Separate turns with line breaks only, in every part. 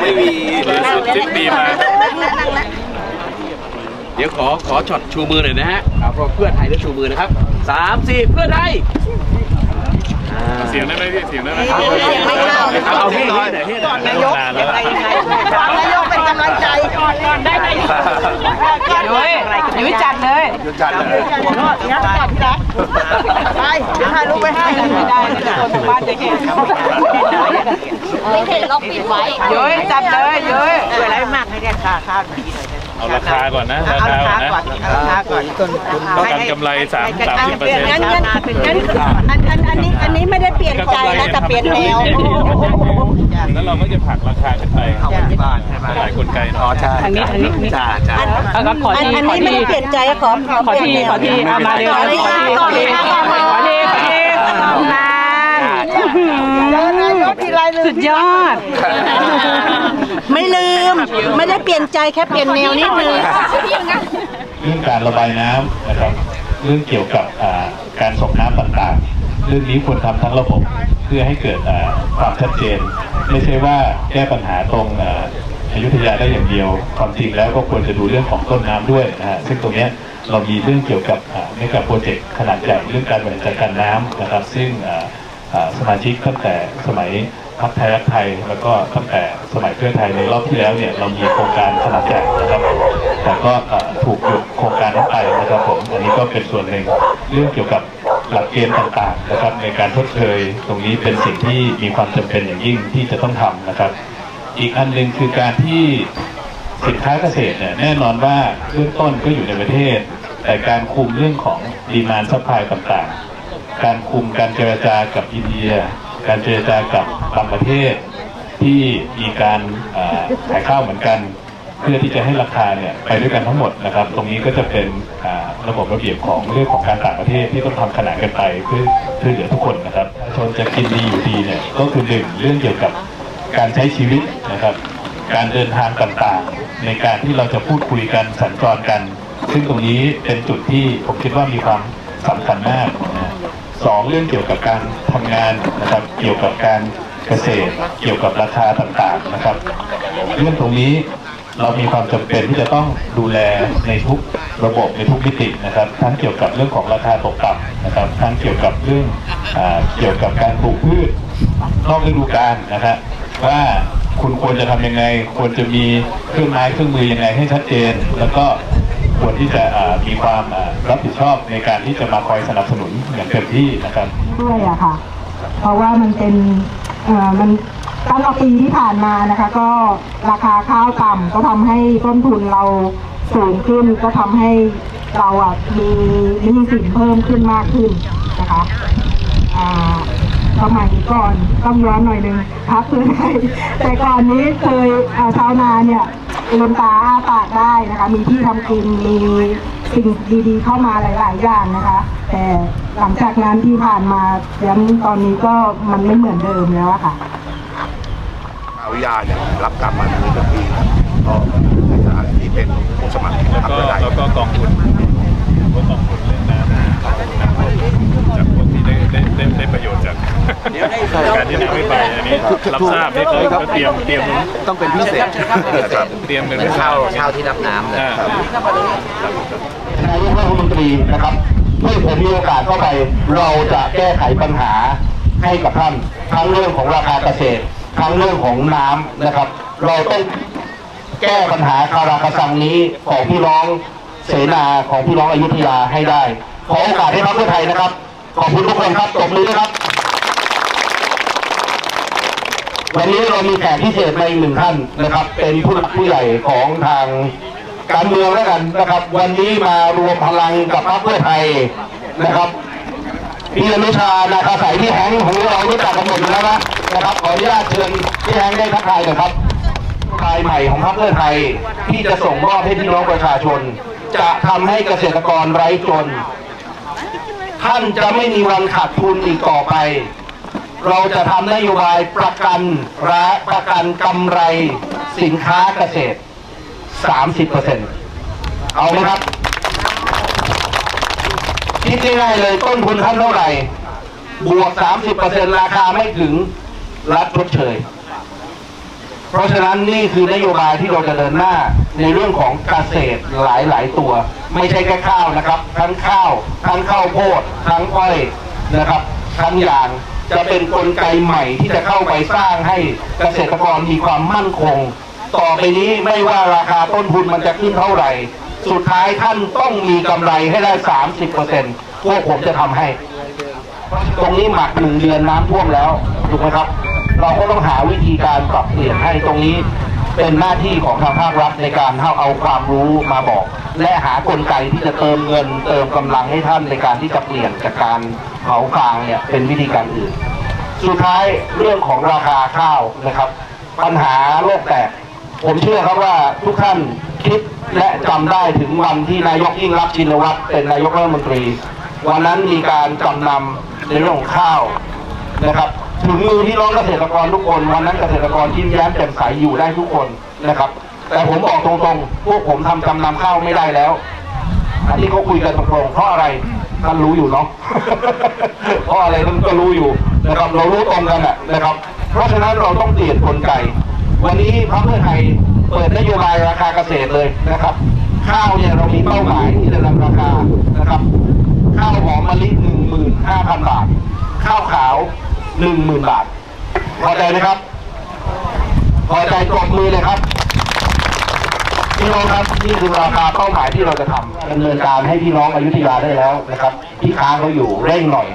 ไม่มี
สุดทริปดีมา
เดี๋ยวขอขอช็อตชูมือหน่อยนะฮะเอาเพราะเพื่อไทยแล้วชูมือนะครับสามสี่เพื่อไทยอ่า
เสียงได้ไหมพี่เสียงได้ไหม
เอาเอาที่น้อยหน่อยที่น้อย
นายกนานแล้ว
นายกเป็นกำลัง ใจได้ไหมยุ้ยยุ้ยจัดเลย
จัดเลย
งัดจัดพี่รักไปเดี๋ยวถ่ายรูปไปให้ไม่ได้คนบ้านจะเห็น
ไม่เห็นเราปิดไว้
ยุ้ยจัดเลยยุ้ยเวลามากให้เรียกค่าข้าวหน่อย
เอาราคาก่อนนะ
เอา
รา
รา
คา
คา
ก่อน
ก่อน
นะ
เอาราคาก่อน
ต้องการกำไรสามสามสิบเปอร์เซ็นต์
งั้นงั้นงั้นอันอันอันนี้อันนี้ไม่ได้เปลี่ยนใจนะแต่เปลี่ยนแนว
แล้วเราก็จะผลักราคาขึ้นไป
เอาไว้ที่บ้านใช่ไหม
หลายกลไก
อ๋อ
เนาะ
ใช่ทางนี้ทางนี้จ้าจ้า
อันอันนี้ไม่ได้เปลี่ยนใจขอขอเปลี่ยนแนว
ขอทีเอามาเลย
ขอที
ขอที
ขอที
ขอทีขอ ทีขอทีนาน
เจอนายกทีไรลืม
สุดยอด
ไม่ลืม ไม่ได้เปลี่ยนใจแค่เปลี่ยนแนวนิดนึง
เรื่องการระบายน้ำนะครับ เรื่องเกี่ยวกับอ่าการส่งน้ำต่างๆ เรื่องนี้ควรทำทั้งระบบเพื่อให้เกิดอ่าความชัดเจน ไม่ใช่ว่าแก้ปัญหาตรงอ่าอยุธยาได้อย่างเดียว ความจริงแล้วก็ควรจะดูเรื่องของต้นน้ำด้วยนะฮะซึ่งตรงเนี้ยเรามีเรื่องเกี่ยวกับเมกะโปรเจกต์ขนาดใหญ่เรื่องการบริหารจัดการน้ำนะครับ ซึ่งอ่าอ่า สมาชิกตั้งแต่สมัยพรรคไทยรักไทย แล้วก็ตั้งแต่สมัยเพื่อไทยในรอบที่แล้วเนี่ยเรามีโครงการขนาดใหญ่นะครับ แต่ก็ถูกหยุดโครงการนั้นไปนะครับผมอันนี้ก็เป็นส่วนหนึ่งเรื่องเกี่ยวกับหลักเกณฑ์ต่างๆนะครับในการทดเชยตรงนี้เป็นสิ่งที่มีความจำเป็นอย่างยิ่งที่จะต้องทำนะครับ อีกอันหนึ่งคือการที่สินค้าเกษตรเนี่ยแน่นอนว่าเบื้องต้นก็อยู่ในประเทศ แต่การคุมเรื่องของดีมานซัพพลายต่างๆ การคุมการเจรจากับอินเดีย การเจรจากับบางประเทศ ที่มีการขายข้าวเหมือนกัน เพื่อที่จะให้ราคาเนี่ยไปด้วยกันทั้งหมดนะครับ ตรงนี้ก็จะเป็นระบบระเบียบของเรื่องของการต่างประเทศที่ต้องทำขนานกันไปเพื่อเพื่อเหลือทุกคนนะครับประชาชนจะกินดีอยู่ดีเนี่ยก็คือหนึ่งเรื่องเกี่ยวกับการใช้ชีวิตนะครับการเดินทางต่างๆ ในการที่เราจะพูดคุยกันสัญจรกัน ซึ่งตรงนี้เป็นจุดที่ผมคิดว่ามีความสำคัญมาก นะสองเรื่องเกี่ยวกับการทำงานนะครับ เกี่ยวกับการเกษตร เกี่ยวกับราคาต่างๆนะครับ เรื่องตรงนี้เรามีความจำเป็นที่จะต้องดูแลในทุกระบบในทุกมิตินะครับ ทั้งเกี่ยวกับเรื่องของราคาตกต่ำนะครับ ทั้งเกี่ยวกับเรื่องอเกี่ยวกับการปลูกพืชนอกฤดูกาลนะครับว่าคุณควรจะทำยังไง ควรจะมีเครื่องไม้เครื่องมือยังไงให้ชัดเจน แล้วก็ ควรที่จะมีความรับผิดชอบในการที่จะมาคอยสนับสนุนอย่างเต็มที่นะครับ
ด้วยอะค่ะ เพราะว่ามันเป็นมันตั้งแต่ปีที่ผ่านมานะคะ ก็ราคาข้าวต่ำก็ทำให้ต้นทุนเราสูงขึ้นก็ทำให้เราอะมีหนี้สินเพิ่มขึ้นมากขึ้นนะคะสมัยก่อนต้องย้อนหน่อยหนึ่งพักเพื่อไทยแต่ก่อนนี้เคยชาวนาเนี่ย ลืมตาอ้าปากได้นะคะ มีที่ทำกินมีสิ่งดีๆเข้ามาหลาย ๆ อย่างนะคะ แต่หลังจากนั้นที่ผ่านมาย้ำตอนนี้ก็มันไม่เหมือนเดิมแล้วอะค่ะ
อาวิยาเนี่ยรับกรรมมาหนึ่งปีครับก็ในฐานะที่เป็นผู้สมัคร
แล้ว
พรรค
ก็
เพื่อไทย
แล้วก็กองทุนพวกกองทุนเล่นน้ำ น้ำท่วมจากพวกที่ได้ได้ได้ได้ประโยชน์จากการที่น้ำไม่ไปอันนี้รับทราบนี่เขาก็เตรียมเตรียม
ต้องเป็นพิเศษ
เตรียมกัน
เหมือน
ไว้
ข้าว
แล้ว
ข้าวที่รับน้ำเลย
อ่า
นายกรัฐมนตรีนะครับให้ผมมีโอกาสเข้าไป เราจะแก้ไขปัญหาให้กับท่านทั้งเรื่องของราคาเกษตรทั้งเรื่องของน้ำนะครับ เราต้องแก้ปัญหาคาราคาซังนี้ของพี่น้องเสนาของพี่น้องอยุธยาให้ได้ ขอโอกาสให้พรรคเพื่อไทยนะครับ ขอบคุณทุกคนครับตบมือด้วยครับ วันนี้เรามีแขกพิเศษมาอีกหนึ่งท่านนะครับ เป็นผู้หลักผู้ใหญ่ของทางการเมืองแล้วกันนะครับ วันนี้มารวมพลังกับพรรคเพื่อไทยนะครับพี่อนุชานาคาสายพี่แฮงของเรารู้จักกันหมดอยู่แล้วนะนะครับขออนุญาตเชิญพี่แฮงได้ทักทายหน่อยครับทายใหม่ของพรรคเพื่อไทยที่จะส่งมอบให้พี่น้องประชาชน จะทำให้เกษตรกรไร้จน ท่านจะไม่มีวันขาดทุนอีกต่อไป เราจะทำนโยบายประกันและประกันกำไรสินค้าเกษตร 30%เอาไหมครับ คิดง่ายๆเลยต้นทุนท่านเท่าไหร่ บวก 30%ราคาไม่ถึงรัฐชดเชย
เพราะฉะนั้นนี่คือนโยบายที่เราจะเดินหน้าในเรื่องของเกษตรหลายๆตัว ไม่ใช่แค่ข้าวนะครับ ทั้งข้าวทั้งข้าวโพดทั้งอ้อยนะครับทั้งยางจะเป็นกลไกใหม่ที่จะเข้าไปสร้างให้เกษตรกรมีความมั่นคง ต่อไปนี้ไม่ว่าราคาต้นทุนมันจะขึ้นเท่าไหร่ สุดท้ายท่านต้องมีกำไรให้ได้ 30%พวกผมจะทำให้ ตรงนี้หมักหนึ่งเดือนน้ำท่วมแล้ว ถูกไหมครับ เราก็ต้องหาวิธีการปรับเปลี่ยนให้ตรงนี้เป็นหน้าที่ของทางภาครัฐในการเอาเอาความรู้มาบอก และหากลไกที่จะเติมเงิน เติมกำลังให้ท่านในการที่จะเปลี่ยนจากการเผาฟางเนี่ยเป็นวิธีการอื่น สุดท้ายเรื่องของราคาข้าวนะครับ ปัญหาโลกแตก ผมเชื่อครับว่าทุกท่านคิดและจำได้ถึงวันที่นายกยิ่งรักชินวัตรเป็นนายกรัฐมนตรี วันนั้นมีการจำนำในเรื่องของข้าวนะครับ ถึงมือพี่น้องเกษตรกรทุกคนวันนั้นเกษตรกรยิ้มแย้มแจ่มใสอยู่ได้ทุกคนนะครับ แต่ผมบอกตรงๆ พวกผมทำจำนำข้าวไม่ได้แล้ว อันนี้เขาคุยกันตรงๆเพราะอะไรท่านรู้อยู่เนาะเพราะอะไรท่านก็รู้อยู่นะครับ เรารู้ตรงกันอะนะครับ เพราะฉะนั้นเราต้องเปลี่ยนกลไกวันนี้พรรคเพื่อไทยเปิดนโยบายราคาเกษตรเลยนะครับข้าวเนี่ยเรามีเป้าหมายที่จะนำราคานะครับ ข้าวหอมมะลิหนึ่งหมื่นห้าพันบาท ข้าวขาว หนึ่งหมื่นบาท พอใจไหมครับ พอใจตบมือเลยครับพี่น้องครับนี่คือราคาเป้าหมายที่เราจะทำดำเนินการให้พี่น้องอยุธยาได้แล้วนะครับ ที่ค้างเขาอยู่เร่งหน่อย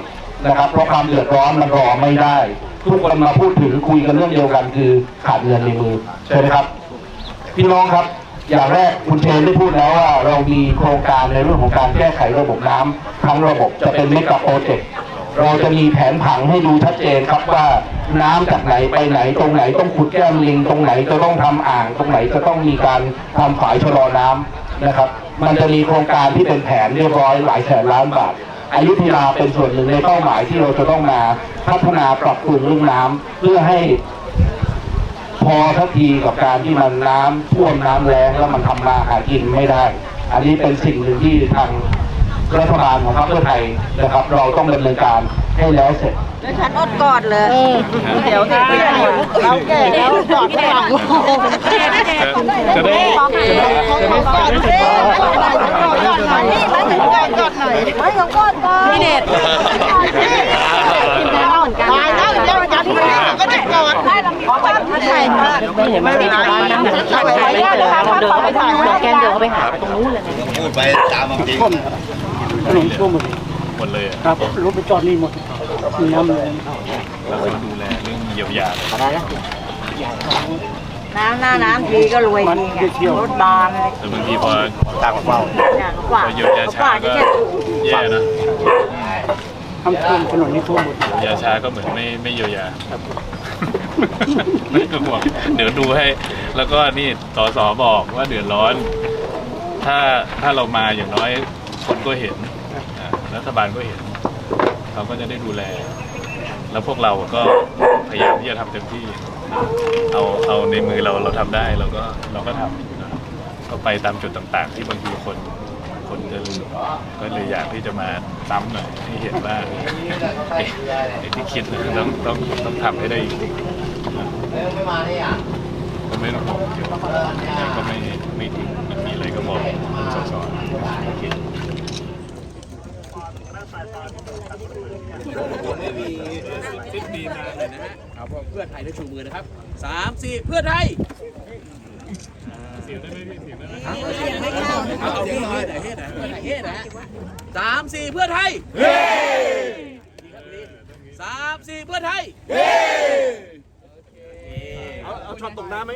นะครับ เพราะความเดือดร้อนมันรอไม่ได้ ทุกคนมาพูดถึงคุยกันเรื่องเดียวกันคือขาดเงินในมือใช่ไหมครับ พี่น้องครับอย่างแรกคุณเชนได้พูดแล้วว่าเรามีโครงการในเรื่องของการแก้ไขระบบน้ำทั้งระบบจะเป็นเมกะโปรเจกต์ เราจะมีแผนผังให้ดูชัดเจนครับว่าน้ำจากไหนไปไหนตรงไหนต้องขุดแก้มลิง ตรงไหนจะต้องทำอ่าง ตรงไหนจะต้องมีการทำฝายชะลอน้ำนะครับ มันจะมีโครงการที่เป็นแผนเรียบร้อยหลายแสนล้านบาทอยุธยาเป็นส่วนหนึ่งในเป้าหมายที่เราจะต้องมาพัฒนาปรับปรุงเรื่องน้ำเพื่อให้พอทักทีกับการที่มันน้ำท่วมน้ำแรงแล้วมันทำมาหากินไม่ได้ อันนี้เป็นสิ่งหนึ่งที่ทาง รัฐบาลของพรรคเพื่อไทยนะครับ เราต้องดำเนินการให้แล้วเสร็จ
แล้วฉันอดกอดเลยเดี๋ยวสิเพื่อนเราแก่แล้วกอดไม่หลัง
จะได้จะได้จะได้
กอดสิกอดหน่อยกอดหน่อยนี่มาถึงกอดกอดหน่อยไม่ของกอดก่อนพี่เดชตายแล้วเดี๋ยวยันมือก็จะกอดได้เรามีความใช่มากไม่เห็นไม่มีบ้านนะขออนุญาตนะคะเดินเข้าไปถ่ายแกนเดินเข้าไปหาตรงนู้นเลย
พูดไปตามจริง
หมดเลยอะ
ครับรถไปจอดนี่หมดมีน้ำเลย
เราต้องดูแลเรื่องเยียวยาเลย
น้ำหน้าน้ำทีก็รวยดีไงรถบานเลย
แต่บางทีพอ
ตามเป้า
อย่างกว่า
พอเยียวยาช้าก็แย่นะ
ทำท่วมถนนนี่ท่วมหมด
เยียวยาช้าก็เหมือนไม่ไม่เยียวยาไม่ต้องห่วงเดี๋ยวดูให้ แล้วก็นี่สสบอกว่าเดือดร้อน ถ้าถ้าเรามาอย่างน้อย คนก็เห็นรัฐบาลก็เห็น เขาก็จะได้ดูแล แล้วพวกเราก็พยายามที่จะทำเต็มที่ เอาเอาในมือเราเราทำได้เราก็เราก็ทำก็ไปตามจุดต่างๆ ที่บางทีคนคนจะลืมก็เลยอยากที่จะมาซ้ำหน่อยให้เห็นว่าไอ้ไอ้ที่คิดนะต้องต้องต้องทำให้ได้จริงๆก็ไม่ต้องห่วงเดี๋ยวยังไงก็ไม่ไม่ทิ้งมันมีอะไรก็บอกสสอเค
สิ้นปีมาเลยนะฮะเอาพวกเพื่อไทยได้ชูมือนะครับสามสี่เพื่อไทย
เสียงได้ไหมพี่เสียงได้ไหม
เอาเอาเฮ้ไหนเฮ้ไหนเฮ้ไหนเฮ้ไหนสามสี่เพื่อไทยเสามสี่เพื่อไทย
เอาช็อตตกน้ำไหม